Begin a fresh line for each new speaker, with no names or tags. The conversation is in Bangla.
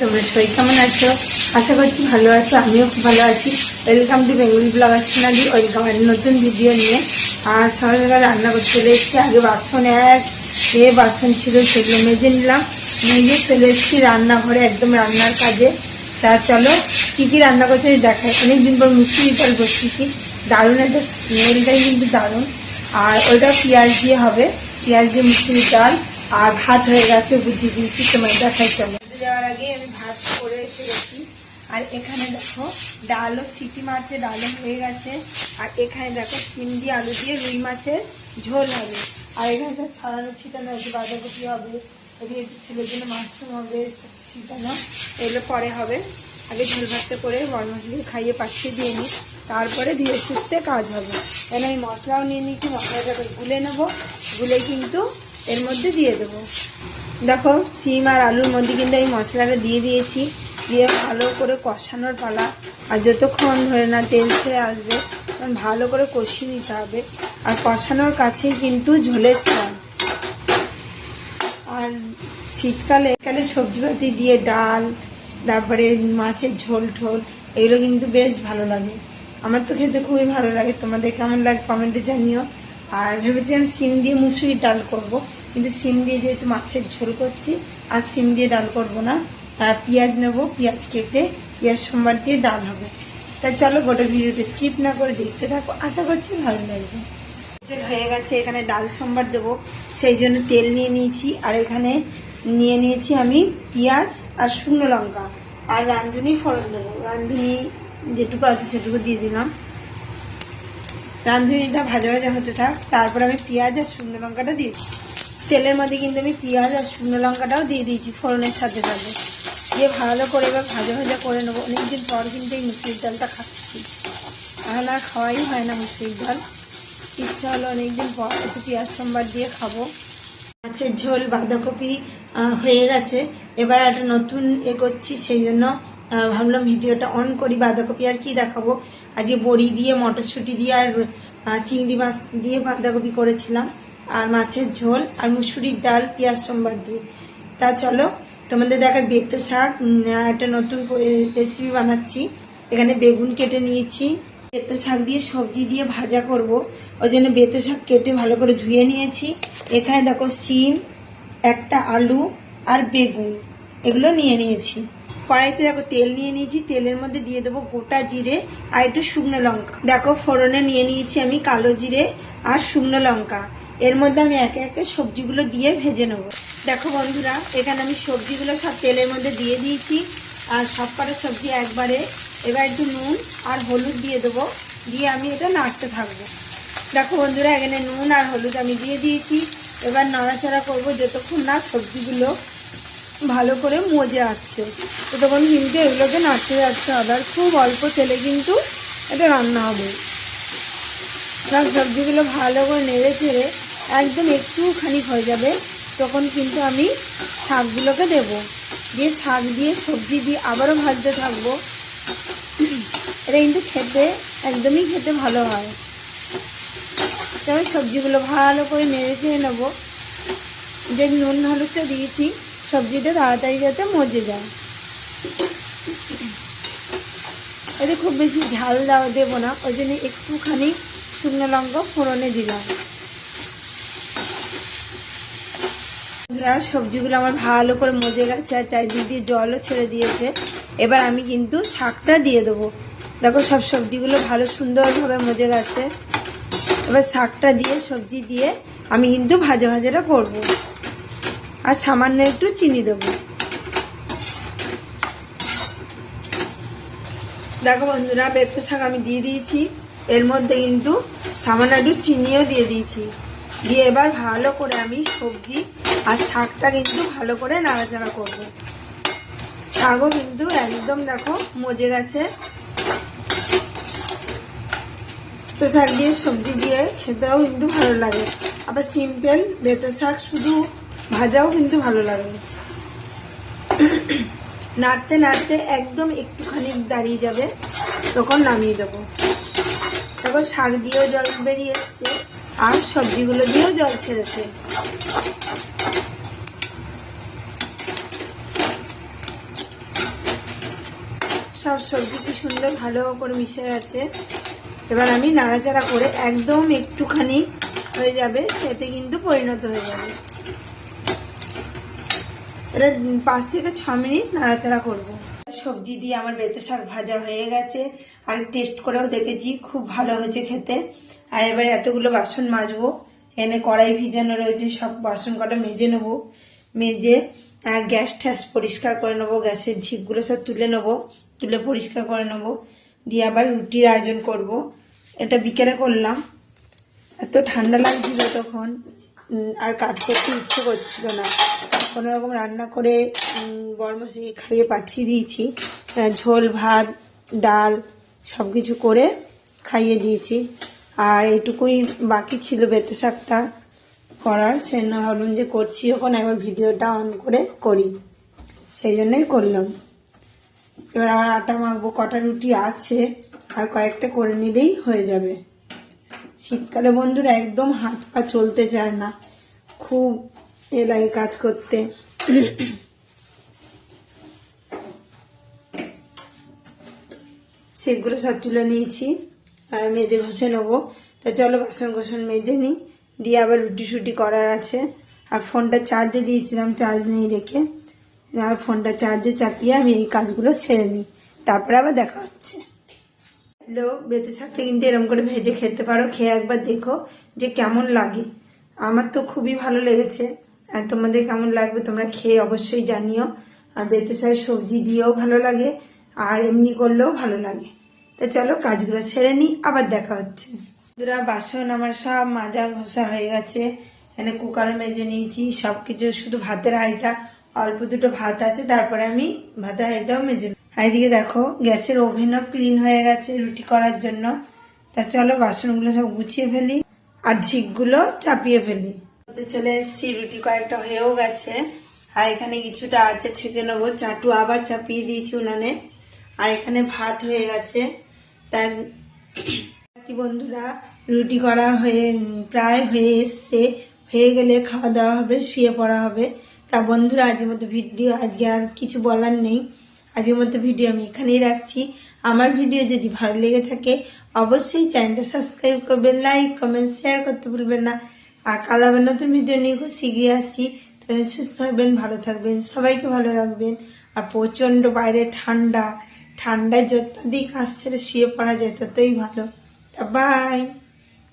সবাই কেমন আছো? আশা করছি ভালো আছো, আমিও খুব ভালো আছি। Welcome to Bengali blogger channel welcome আর নতুন ভিডিও নিয়ে। আর সকালবেলা রান্না করতে চলে আগে বাসন এক সে বাসন ছিল সেগুলো মেজে নিলাম। মেজে চলে এসেছি রান্নাঘরে, একদম রান্নার কাজে। তা চলো, কি কি রান্না করতে দেখাই। অনেকদিন পর মিষ্টি ডাল বসিয়েছি দারুণ একটা স্মেলটাই কিন্তু দারুণ। আর ওইটা পেঁয়াজ দিয়ে হবে, পেঁয়াজ দিয়ে মিষ্টির ডাল আর ভাত হয়ে গেছে বুঝিয়ে দিয়েছি তোমার দেখাই চলো। যাওয়ার আগে আমি ভাত করে এসে গেছি আর এখানে দেখো, ডালও সিটি মারছে ডালও হয়ে গেছে। আর এখানে দেখো সিম দিয়ে আলু দিয়ে রুই মাছের ঝোল হবে। আর এখানে সব ছড়ানো ছিটানো হয়েছে বাঁধাকপি হবে। এদিকে ছেলের জন্য মাশরুম হবে ছিটানো এগুলো পরে হবে। আগে ঝোল ভাতটা করে বরমাসকে খাইয়ে পাঠিয়ে দিয়ে নিই। তারপরে ধীরে সুস্থে কাজ হবে। কেন, আমি মশলাও নিয়ে নিচ্ছি মশলাটাকে গুলে নেব। গুলে কিন্তু এর মধ্যে দিয়ে দেবো। দেখো, সিম আর আলুর মধ্যে কিন্তু আমি মশলাটা দিয়ে দিয়েছি। দিয়ে ভালো করে কষানোর পালা। আর যতক্ষণ ধরে না তেল ছেড়ে আসবে ভালো করে কষিয়ে নিতে হবে। আর কষানোর কাছেই কিন্তু ঝোলের স্বাদ। আর শীতকালে এখানে সবজিপাতি দিয়ে ডাল, তারপরে মাছের ঝোল ঠোল, এগুলো কিন্তু বেশ ভালো লাগে। আমার তো খেতে খুবই ভালো লাগে। তোমাদের কেমন লাগে কমেন্টে জানিও। আর ভেবেছিলাম সিম দিয়ে মুসুরির ডাল করব। কিন্তু সিম দিয়ে যেহেতু মাছের ঝোল করছি, আর সিম দিয়ে ডাল করব না পেঁয়াজ নেব, পেঁয়াজ কেটে পেঁয়াজ সোমবার দিয়ে ডাল হবে। তা চলো গোটা ভিডিওটা স্কিপ না করে দেখতে থাকো, আশা করছি ভালো লাগবে। হয়ে গেছে, এখানে ডাল সোমবার দেবো, সেই জন্য তেল নিয়ে নিয়েছি, আর এখানে নিয়ে নিয়েছি আমি পেঁয়াজ আর শুকনো লঙ্কা, আর রাঁধুনি ফোড়ন দেবো। রাঁধুনি যেটুকু আছে সেটুকু দিয়ে দিলাম। রাঁধুনিটা ভাজা ভাজা হতে থাক, তারপর আমি পেঁয়াজ আর শুকনো লঙ্কাটা দিয়েছি তেলের মধ্যে কিন্তু আমি পেঁয়াজ আর শুকনো লঙ্কাটাও দিয়ে দিয়েছি ফোড়নের সাথে সাথে। দিয়ে ভালো করে এবার ভাজা ভাজা করে নেব। অনেকদিন পর কিন্তু এই মুসুরির ডালটা খাচ্ছি। এখন আর খাওয়াই হয় না মুসুরির ডাল। ইচ্ছা হলো অনেকদিন পর একটু পেঁয়াজ সোমবার দিয়ে খাব। মাছের ঝোল বাঁধাকপি হয়ে গেছে। এবার একটা নতুন এ করছি, সেই জন্য ভাবলাম ভিডিওটা অন করি, বাঁধাকপি আর কি দেখাবো। আজকে বড়ি দিয়ে, মটরশুঁটি দিয়ে আর চিংড়ি মাছ দিয়ে বাঁধাকপি করেছিলাম। আর মাছের ঝোল আর মুসুরির ডাল, পেঁয়াজ সোমবার দিয়ে। তা চলো, তোমাদের দেখা বেত শাক। একটা নতুন রেসিপি বানাচ্ছি। এখানে বেগুন কেটে নিয়েছি। বেত শাক দিয়ে সবজি দিয়ে ভাজা করব। ওই জন্য বেত শাক কেটে ভালো করে ধুয়ে নিয়েছি। এখানে দেখো সিম একটা আলু আর বেগুন। এগুলো নিয়ে নিয়েছি। কড়াইতে দেখো তেল নিয়ে নিয়েছি। তেলের মধ্যে দিয়ে দেবো গোটা জিরে আর একটু শুকনো লঙ্কা। দেখো ফোড়নে নিয়ে নিয়েছি আমি কালো জিরে আর শুকনো লঙ্কা। এর মধ্যে আমি একে একে সবজিগুলো দিয়ে ভেজে নেব। দেখো বন্ধুরা, এখানে আমি সবজিগুলো সব তেলের মধ্যে দিয়ে দিয়েছি। আর সব কটা সবজি একবারে। এবার একটু নুন আর হলুদ দিয়ে দেবো। দিয়ে আমি এটা নাড়তে থাকব। দেখো বন্ধুরা, এখানে নুন আর হলুদ আমি দিয়ে দিয়েছি। এবার নাড়াচাড়া করব যতক্ষণ না সবজিগুলো ভালো করে মজে আসছে। তো তখন কিন্তু এগুলোকে নাড়তে যাচ্ছে হবে। আর খুব অল্প তেলে কিন্তু এটা রান্না হবে। সব সবজিগুলো ভালো করে নেড়ে চেড়ে একদম একটুখানি হয়ে যাবে, তখন কিন্তু আমি শাকগুলোকে দেব। দিয়ে শাক দিয়ে সবজি দিয়ে আবারও ভাজতে থাকব। এটা কিন্তু খেতে, একদমই খেতে ভালো হয়। তো আমি সবজিগুলো ভালো করে নেড়ে চেয়ে নেব। যে নুন, হলুদটা দিয়েছি, সবজিটা তাড়াতাড়ি যাতে মজে যায়। এতে খুব বেশি ঝাল দেওয়া দেবো না, ওই জন্য একটুখানি শুকনো লঙ্কা ফোড়নে দিলাম বন্ধুরা, সবজিগুলো আমার ভালো করে মজে গেছে আর চারিদিক দিয়ে জলও ছেড়ে দিয়েছে। এবার আমি কিন্তু শাকটা দিয়ে দেবো। দেখো, সব সবজিগুলো ভালো সুন্দরভাবে মজে গেছে। এবার শাকটা দিয়ে, সবজি দিয়ে আমি কিন্তু ভাজা ভাজাটা করব। আর সামান্য একটু চিনি দেবো। দেখো বন্ধুরা বেত্ত শাক আমি দিয়ে দিয়েছি। এর মধ্যে কিন্তু সামান্য একটু চিনিও দিয়ে দিয়েছি। দিয়ে এবার ভালো করে আমি সবজি আর শাকটা কিন্তু ভালো করে নাড়াচাড়া করব। শাকও কিন্তু একদম দেখো মজে গেছে। তো শাক দিয়ে সবজি দিয়ে খেতেও কিন্তু ভালো লাগে। আবার সিম্পল বেতো শাক শুধু ভাজাও কিন্তু ভালো লাগে। নাড়তে নাড়তে একদম একটুখানি দাঁড়িয়ে যাবে, তখন নামিয়ে দেবো। তখন শাক দিয়েও জল বেরিয়ে এসছে। আর সবজিগুলো দিয়েও জল ছেড়েছে। সব সবজি কি সুন্দর ভালো করে মিশে গেছে। এবার আমি নাড়াচাড়া করে একদম একটুখানি হয়ে যাবে, সেতে কিন্তু পরিণত হয়ে যাবে। এটা পাঁচ থেকে ছ মিনিট নাড়াচাড়া করব। সবজি দিয়ে আমার বেতো শাক ভাজা হয়ে গেছে। আর টেস্ট করেও দেখেছি, খুব ভালো হয়েছে খেতে। আর এবারে এতগুলো বাসন মাজবো। এনে কড়াই ভিজানো রয়েছে, সব বাসন কটা মেজে নেব। মেজে গ্যাস ঠ্যাস পরিষ্কার করে নেব, গ্যাসের ঝিকগুলো সব তুলে নেব, তুলে পরিষ্কার করে নেব। দিয়ে আবার রুটির আয়োজন করব। এটা বিকেলে করলাম। এত ঠান্ডা লাগছিল তখন আর কাজ করতে ইচ্ছে করছিল না। কোনো রকম রান্না করে বর্মশাইকে খাইয়ে পাঠিয়ে দিয়েছি। ঝোল, ভাত, ডাল সব কিছু করে খাইয়ে দিয়েছি। আর এটুকুই বাকি ছিল বেতে শাকটা করার। সেই জন্য ভাবলাম যে করছি যখন একবার ভিডিওটা অন করে করি। সেই জন্যই করলাম। এবার আমার আটা মাখবো, কটা রুটি আছে, আর কয়েকটা করে নিলেই হয়ে যাবে। শীতকালে বন্ধুরা একদম হাত পা চলতে চায় না। খুব এ লাগে কাজ করতে। সেগুলো সব তুলে নিয়েছি। মেজে ঘষে নেব। তা চলো বাসন কোসন মেজে নিই। দিয়ে আবার রুটি শুটি করার আছে। আর ফোনটা চার্জে দিয়েছিলাম, চার্জ নেই দেখে আর ফোনটা চার্জে চাপিয়ে আমি এই কাজগুলো সেরে নিই। তারপরে আবার দেখা হচ্ছে। হ্যালো বেতে শাকটা কিন্তু এরকম করে ভেজে খেতে পারো। খেয়ে একবার দেখো যে কেমন লাগে। আমার তো খুবই ভালো লেগেছে। আর তোমাদের কেমন লাগবে তোমরা খেয়ে অবশ্যই জানিও। আর বেতে সবজি দিয়েও ভালো লাগে। আর এমনি করলেও ভালো লাগে। তা চলো কাজগুলো সেরে নিই, আবার দেখা হচ্ছে। বন্ধুরা, বাসন আমার সব মাজা ঘষা হয়ে গেছে। এখানে কুকারে মেজে নিয়েছি সব কিছু শুধু ভাতের হাঁড়িটা। অল্প দুটো ভাত আছে, তারপরে আমি ভাতের হাঁড়িটাও মেজে এদিকে দেখো, গ্যাসের ওভেনও ক্লিন হয়ে গেছে রুটি করার জন্য। তা চলো বাসনগুলো সব গুছিয়ে ফেলি আর ঝিকগুলো চাপিয়ে ফেলি। চলে এসেছি, রুটি কয়েকটা হয়েও গেছে। আর এখানে কিছুটা আছে, ছেঁকে নেব, চাটু আবার চাপিয়ে দিয়েছি উনানে। আর এখানে ভাত হয়ে গেছে। কি বন্ধুরা রুটি করা হয়ে, প্রায় হয়ে এসছে। হয়ে গেলে খাওয়া দাওয়া হবে, শুয়ে পড়া হবে। তা বন্ধুরা, আজকের মতো ভিডিও, আজকে আর কিছু বলার নেই। আজকের মতো ভিডিও আমি এখানেই রাখছি। আমার ভিডিও যদি ভালো লেগে থাকে, অবশ্যই চ্যানেলটা সাবস্ক্রাইব করবেন, লাইক, কমেন্ট, শেয়ার করতে ভুলবেন না। আর কাল আবার নতুন ভিডিও নিয়ে খুব শিখিয়ে আসছি। তাহলে সুস্থ থাকবেন, ভালো থাকবেন, সবাইকে ভালো রাখবেন। আর প্রচণ্ড বাইরে ঠান্ডা। ঠান্ডায় যতদিক আসছে শুয়ে পড়া যায় ততই ভালো। তা বাই